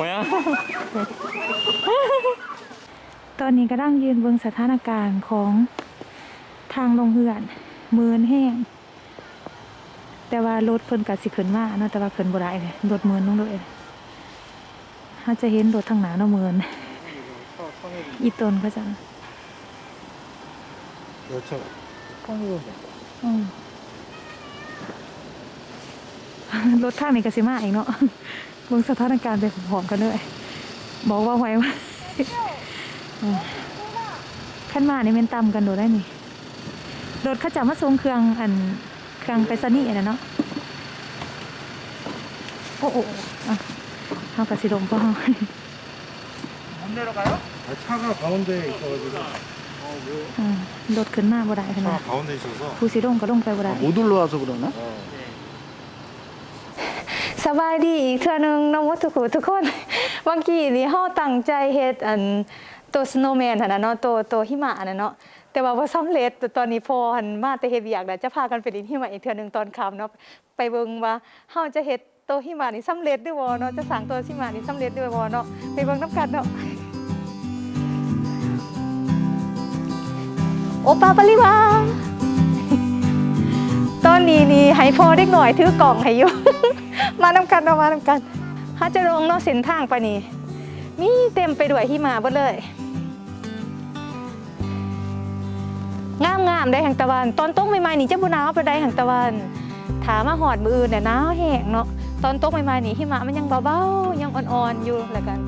ว้ตอนนี้ก็ดั่งยืนเบิงสถานการณ์ของทางลงเหือนมือนแห้ง แต่ว่ารถเพิ่นกัดสิเขินว่าเนาะแต่ว่าเขินบ่ได้เลยรถเมือนลงเลยถ้าจะเห็นรถทางหนาเนาะมือนอีตนก็จะรถชนข้างบนอืม รถทางในกาซิมาอีกเนาะเบิ่งสถานการณ์ไปผอมกันด้วยบอกว่าไว้ว่าขั้นมาในเมนตำกันดูได้นี่รถข้าจะมาทรงเครื่องอันเครื่องไปซนี่นะเนาะโอ้โหเขากระสิลงก็เขารถขึ้นมาบ่ได้ขนาดผู้สิลงก็ลงไปบ่ได้โอ้ดูรัวสุดเลยนะ บายดีอีกเทื่อนึงน้องวัตถุกทุกคนเมื่อกี้นี่เฮาตั้งใจเฮ็ดอันตัวสโนว์แมนหั่นน่ะเนาะตัวตัวหิมะน่ะเนาะแต่ว่าบ่สำเร็จตอนนี้พอหันมาแต่เฮ็ดเวียกแล้วจะพากันไปเลินหิมะอีกเทื่อนึงตอนค่ำเนาะไปเบิ่งว่าเฮาจะเฮ็ดตัวหิมะนี่สำเร็จหรือบ่เนาะจะสร้างตัวหิมะนี่สำเร็จหรือบ่เนาะไปเบิ่งนํกันเนาะโอปาปาลิวา นนี้นี่ให้พอเด็กหน่อยถือกล่องให้อยู่ มานำกันเอามานำกันถ้าจะลงนอกเส้นทางไปนี่มีเต็มไปด้วยหิมะเบดเลยงามงามได้แห่งตะวัน ตอนตกใหม่ๆนี่จะบุนาวไปได้แห่งตะวัน ถามาหอดมืออื่นเนี่ยหนาวแห้งเนาะตอนตกใหม่ๆนี่หิมะมันยังเบาๆยังอ่อนๆอยู่แล้วกัน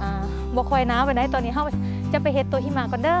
อ่าบ่ค่อยหนาวไปไหนตอนนี้เฮาจะไปเฮ็ดตัวหิมะก่อนเด้อ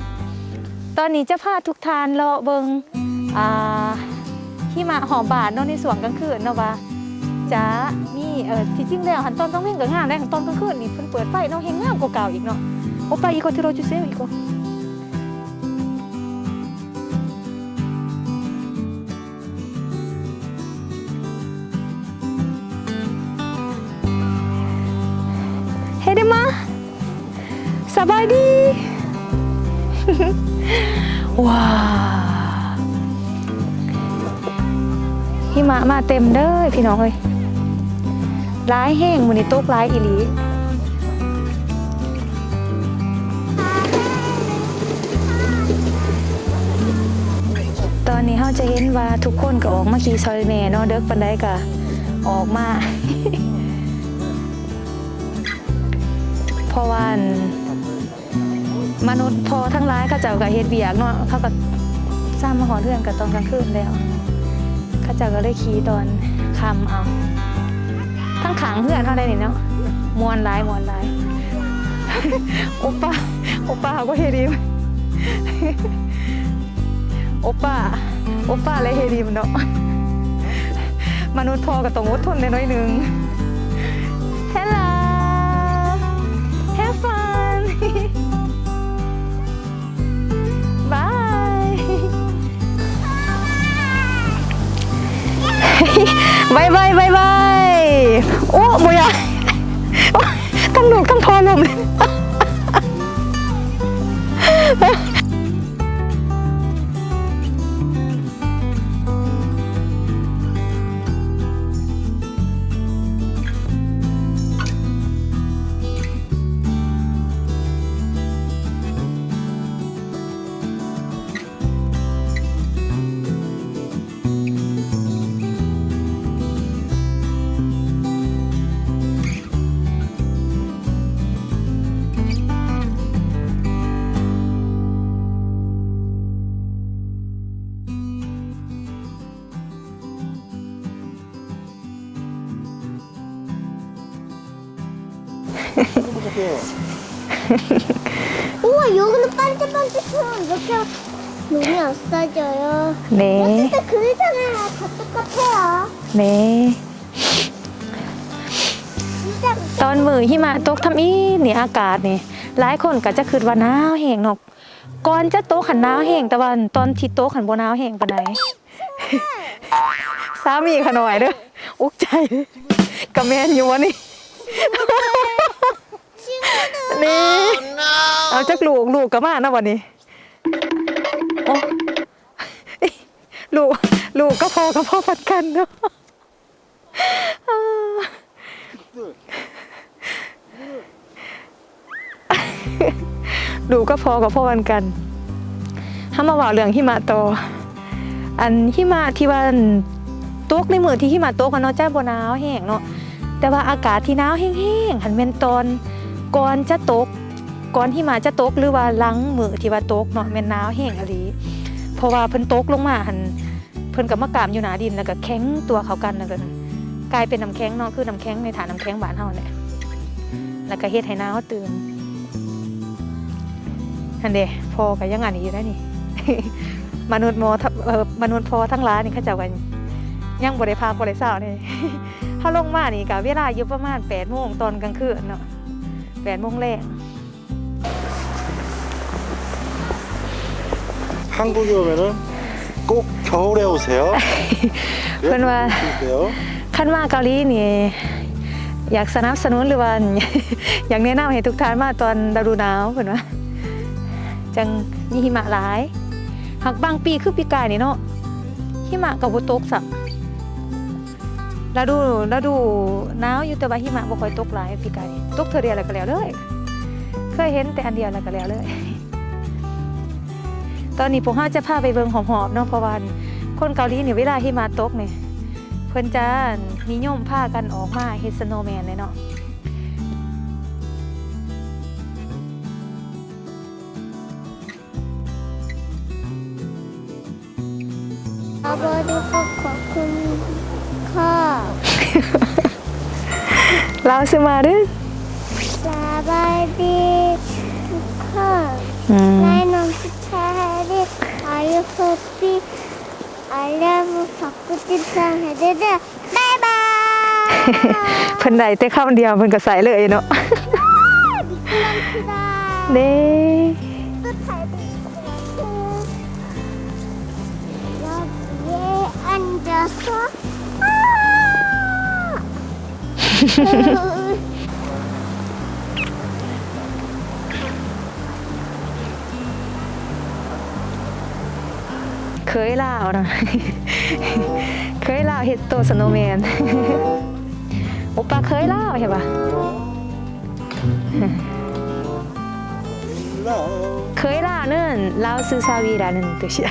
ตอนนี้จะพาทุกทานเลาะเบิงอ่าที่มาหอมบาทเนาะในสวนกลางคืนเนาะว่าจะมีเออที่จริงแล้วหันตอนต้องเพ่งกับงามได้หันตอนกลางคืนนี่เพิ่นเปิดไฟเนาะเฮงงามกว่าเก่าอีกเนาะโอไปอีโกทิโราจุเซลอีโกเฮ้เดมาสบายดี ว้าหิมะมาเต็มเด้อพี่น้องเอ้ยร้ายแห้งมือนี้ตกร้ายอีหลีตอนนี้เราจะเห็นว่าทุกคนก็ออกมาขี่ซอยแม่เนาะเด็กปันไดก็ออกมาเพราะว่าอั่น มนุษย์พอทั้งร้ายเขาเจ้าก็เฮ็ดเบียกเนาะเขาก็สร้างมาหอเทือนกับตอนกลางคืนแล้วเขาเจ้าก็เลยขี่ตอนค่ำเอา ทั้งขังเพื่อนเขาได้นี่เนาะมวนร้ายมวนร้ายโอป้าโอป้าเขาก็เฮดีมโอป้าโอป้าเลยเฮดีมเนาะมนุษย์พอกับต้องอดทนในน้อยนึง Hello Have บายบายบายบายโอ้โมยาโอ้ทั้งลูกทั้งพอลมเลย 우와 여기는 반짝반짝처럼 이렇게 눈이 없어져요 네, 근데 그리잖아요 다 똑같아요 네. ตอนมือหิมะตกทำอีนี่อากาศนี่หลายคนก็จะคิดว่าหนาวแห้งเนาะก่อนจะตกขันหนาวแห้งแต่ว่าตอนที่ตกขันบ่หนาวแห้งปานใด สามีขะหน่อยเด้ออุกใจกับแม่นอยู่วะนี่ นี่เอาจักลูกลูกก็มานะวันนี้โอ้ลูกลูกก็พอก็พอพัดกันเนาะอ่าลูกก็พอกับพ่อวันกันถ้ามาว่าเรื่องหิมะต่ออันหิมะที่วันตกในมือที่หิมะตกมันเนาะจ้าบ่หนาวแห้งเนาะแต่ว่าอากาศที่หนาวแห้งๆหันเป็นตอน ก่อนจะตกก่อนที่มาจะตกหรือว่าลังมือที่ว่าตกเนาะแม่นหนาวแห้งอะลีเพราะว่าเพิ่นตกลงมาหันเพิ่นก็มากามอยู่หนาดินแล้วก็แข็งตัวเขากันแล้วก็กลายเป็นน้ำแข็งเนาะคือน้ำแข็งในฐานน้ำแข็งบ้านเฮาเนี่ยแล้วก็เฮ็ดให้หนาวตื่นอันเดพอก็ยังอันนี้อยู่ได้นี่มนุษย์หมอทับเอ่อมนุษย์พอทั้งหลายนี่เขาจ้ากันยังบ่ได้พาบ่ได้เช้านี่ถ้าลงมานี่ก็เวลาอยู่ประมาณ8โมงตอนกลางคืนเนาะ 8โมงแรก 한국에 오면은 꼭 겨울에 오세요. 예? 그건 오세요. ขั้นมาเกาหลีนี่อยากสนับสนุนหรือว่า อยากแนะนำให้ทุกท่านมาตอนฤดูหนาวเพิ่นว่าจังมีหิมะหลายหากบางปีคือปีกายนี่เนาะหิมะก็บ่ตกซ้ํ ฤดูฤดูหนาวอยู่แต่ว่าหิมะบ่ค่อยตกหลายปีกายนี่ตกเทอเดียวแล้วก็แล้วเลยเคยเห็นแต่อันเดียวแล้วก็แล้วเลย ตอนนี้พวกเฮาจะพาไปเบิ่งหอมๆเนาะเพราะว่าคนเกาหลีเนี่ยเวลาหิมะตกเนี่ยเพิ่นจะนิยมพากันออกมาเฮ็ดสโนว์แมนเลยเนาะอาบอดูขอบคุณ ค่ะเราซื้อมาเด้อสบายดีค่ะอืมนายน้องผู้ชายเรียกอายุครบปีอายุมุสักกุจิตสังเฮเดเดบายบายเพิ่นได้แต่คำเดียวเพิ่นก็ใส่เลยเนาะเด้ตุ๊ดไทยดีกว่าคือเราเย่อันเดอร์ เคยลาวนะเคยลาวเห็ดตัวสโนแมนโอปาเคยลาใช่ปะเคยลาเนื่นลาซื้อซาวีดานื่ตัวเชีย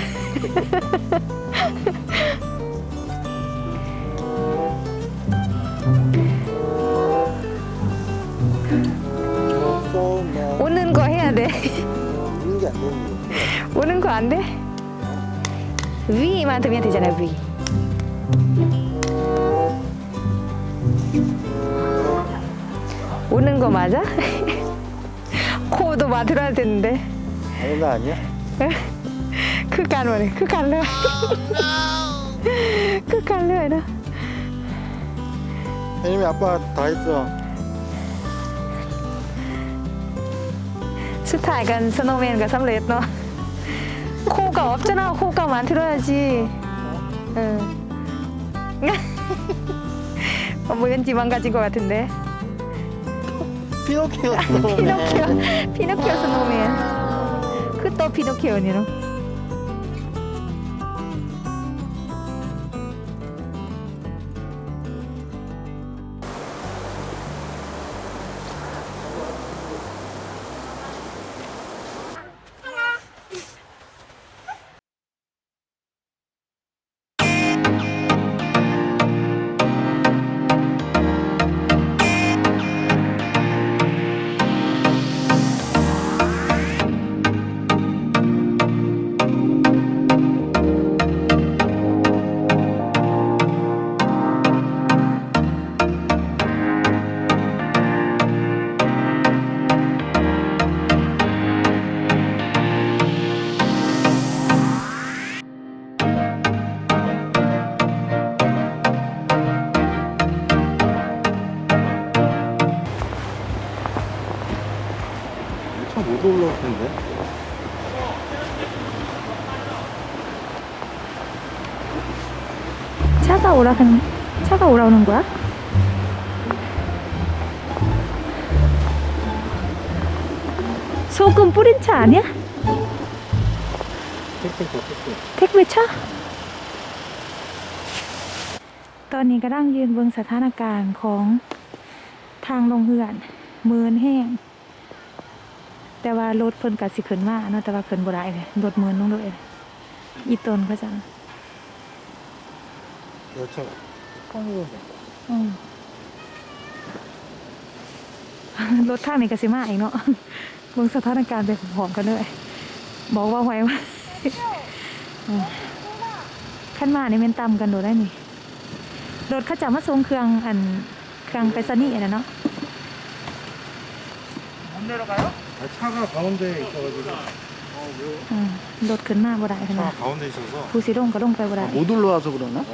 오는 거 해야 돼. 이런 게안 되는 거. 오는 거 안 돼? 위만 들면 되잖아, 위. 오는 거 맞아? 코도 맞으야 되는데. 아니 나 아니야. 크간 원해. 크간 래. 크간 래 나. 왜냐면 아빠 다 했어. 스타일간 스노우맨과 삼레트 너. 코가 없잖아. 코가 만들어야지. 응. 어, 뭐 왠지 망가진 것 같은데. 피노키오 피노키오, 피노키오 스노우맨. 그또 피노키오니로. 차가 오라는 차가 오라오는 거야? 소금 뿌린 차 아니야? 택배 택배. เทคเวชะตอนนี้ก็ดั่งยืนเบิงสถานการณ์ของทางลงเหือนมืนแห้ง แต่ว่ารถเพิ่นกัสิขึ้นมาเนาะแต่ว่าขึ้นบ่ได้เลยรถมืนลงเลยอีตนเขาจัง 열차 꽝이가 อืม รถทางนี้ก็สิมาอีกเนาะเบิ่งสถานการณ์ไปพร้อมๆกันเลยบอกว่าไว้ว่า อืมขั้นมานี่แม่นต่ำกันโดดได้นี่ รถเขาจะมาส่งเครื่องอันเครื่องไปรษณีย์นะเนาะ 아, 차가 가운데에 있어가지고. 어, 왜요? อืมรถขึ้นมาบ่ได้ขนา 차가 ด 가운데 있어서. ผู้สิลงก็ลงไปบ่ได้ 못 올라와서 그러나? 어.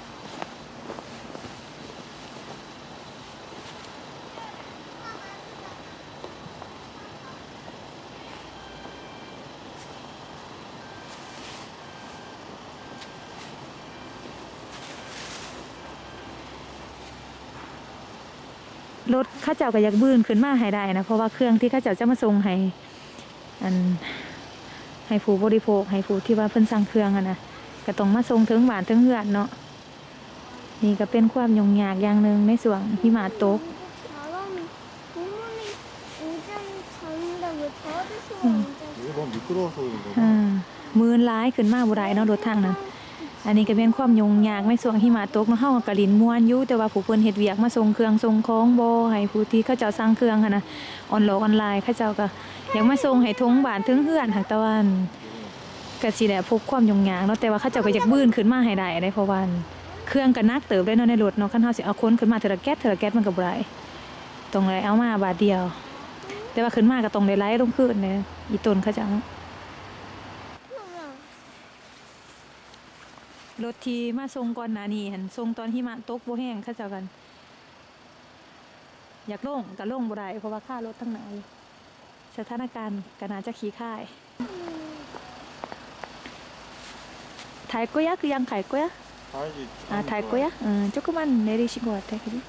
รถข้าเจ้าก็อยากบื้นขึ้นมาให้ได้นะเพราะว่าเครื่องที่ข้าเจ้าจะมาส่งให้อันให้ผู้บริโภคให้ผู้ที่ว่าเพิ่นสร้างเครื่องอะนะก็ต้องมาส่งถึงบ้านถึงเฮือนเนาะนี่ก็เป็นความยุ่งยากอย่างหนึ่งในส่วนหิมะตกมือนร้ายขึ้นมาบุได้เนาะรถทางนั้น อันนี้ก็เป็นความยุ่งยากในส่วนหิมะตกเนาะเฮาก็ลินม่วนอยู่แต่ว่าผู้เพิ่นเฮ็ดเวียกมาส่งเครื่องส่งของบ่ให้ผู้ที่เขาเจ้าสั่งเครื่องหันนะออนโลกออนไลน์เขาเจ้าก็อยากมาส่งให้ทงบ้านถึงเฮือนหักตะวันก็สิได้พบความยุ่งยากเนาะแต่ว่าเขาเจ้าก็อยากบื้นขึ้นมาให้ได้ได้เพราะว่าเครื่องก็นักเติบได้เนาะในรถเนาะคันเฮาสิเอาคนขึ้นมาเทอละแก๊สเทอละแก๊สมันก็บ่ได้ต้องเลยเอามาบาทเดียว แต่ว่าขึ้นมาก็ต้องได้ไล่ลงคืนเด้อีต้นเขาเจ้า รถที่มาส่งก่อนหน้านี้หันส่งตอนหิมะตกบ่แห้งเข้าเจ้ากัน อยากลงก็ลงบ่ได้เพราะว่าค่ารถทั้งหลายสถานการณ์ก็น่าจะขี้ค่ายถ่าย거야 그냥 갈 거야? 가야지. 아, 탈 거야? 응, 조금만 내리신 것 같아. 그지?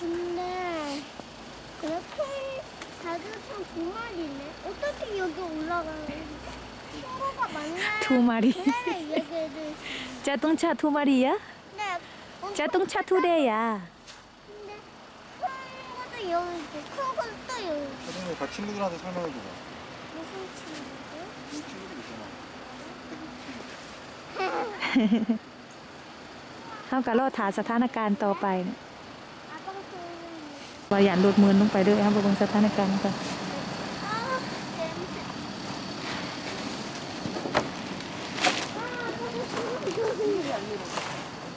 근데 그렇게 자주상 두 마리네. 어떻게 여기 올라가는 친구가 많네. 두 마리. 네, 얘네들. 자동차 두 마리야? 네. 엄청 자동차 두 대야. 근데 큰 것도 여기 있고 큰 것도 또 여기 있고. 나중에 가 친구들한테 설명해줘봐. 무슨 친구들? 이 친구들 있잖아. เฮาก็รอถาสถานการณ์ต่อไปเนี่ย 아빠가 보여주는 ว่าอย่าหลุดมือลงไปเด้อครับบ่เบิ่งสถานการณ์กัน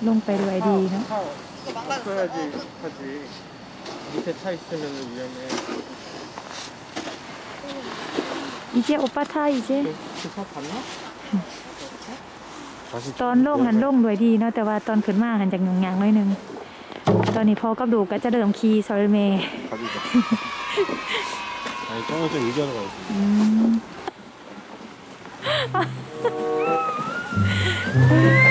ลงไปด้วยดีเนาะ 차 꺼야지 하지. 밑에 차 있으면 위험해. 이제 오빠 타 이제 그차 봤나? 다시 ตอนลงหันลงด้วยดีเนาะแต่ว่าตอนขึ้นมาหันจากหยุ่งยางน้อยหนึงตอนนี้พอกับดูก็จะเริ่มขี่ซอยเมย์ 가지자. 아니 떨어져 얘기하러 가야지. อืม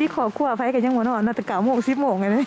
ที่ขอคั่วไฟกันยังหัวนอนนาะแต่เก่าโมงสิบโมงเลย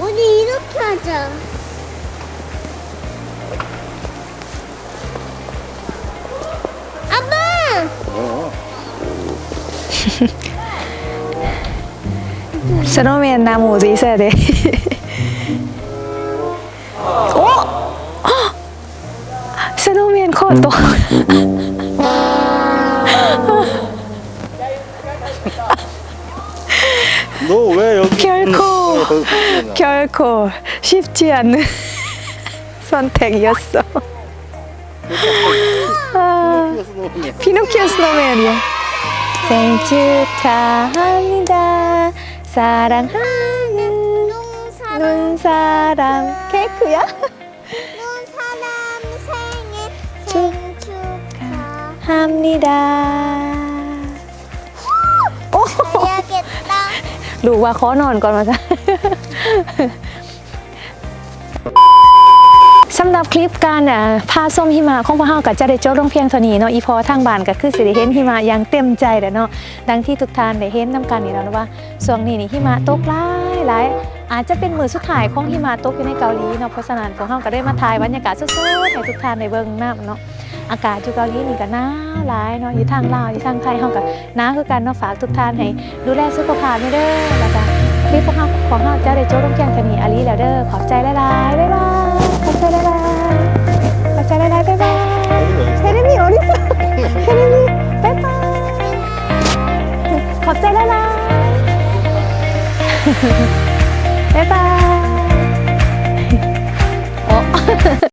우리 이렇게 하자. 아빠! 스노우맨 나무 어디 있어야 돼? 어? 스노우맨 컷도 결코 있는 거야? 결코 쉽지 않은 선택이었어. 아, 스노우맨. 피노키오 스노우맨이야. 생일 축하합니다. 사랑하는 눈사람, 눈사람 케이크야? 눈사람 생일 생일 축하. 합니다. โอ้ 해야겠다. รู้ว่าขอนอนก่อนมาจ้ะ สำหรับคลิปการพาส้มหิมะของพวกเฮาก็จะได้จบลงเพียงเท่านี้เนาะอีพอทางบ้านก็คือสิได้เห็นหิมะอย่างเต็มใจแหละเนาะดังที่ทุกท่านได้เห็นนํกันนี่แล้วนะว่าช่วงนี้นี่หิมะตกหลายหลายอาจจะเป็นมือสุดท้ายของหิมะตกอยู่ในเกาหลีเนาะเพราะฉะนั้นพวกเฮาก็ได้มาถ่ายบรรยากาศสดๆให้ทุกท่านได้เบิ่งนำเนาะอากาศอยู่เกาหลีนี่ก็หนาวหลายเนาะอยู่ทางลาวอยู่ทางไทยเฮาก็หนาวคือกันเนาะฝากทุกท่านให้ดูแลสุขภาพด้วยเด้อแล้วก็ ชีวิตของเฮของเฮาเจ้าได้โจ้ต้องแจ้งทนีอาลีแล้วเด้อขอบใจหลายๆบ๊ายบายขอบใจหลายๆขอบใจหลายๆบ๊ายบายเฮเดมี่โอริฟเฮเดมี่บ๊ายบายขอบใจหลายๆบ๊ายบายโอ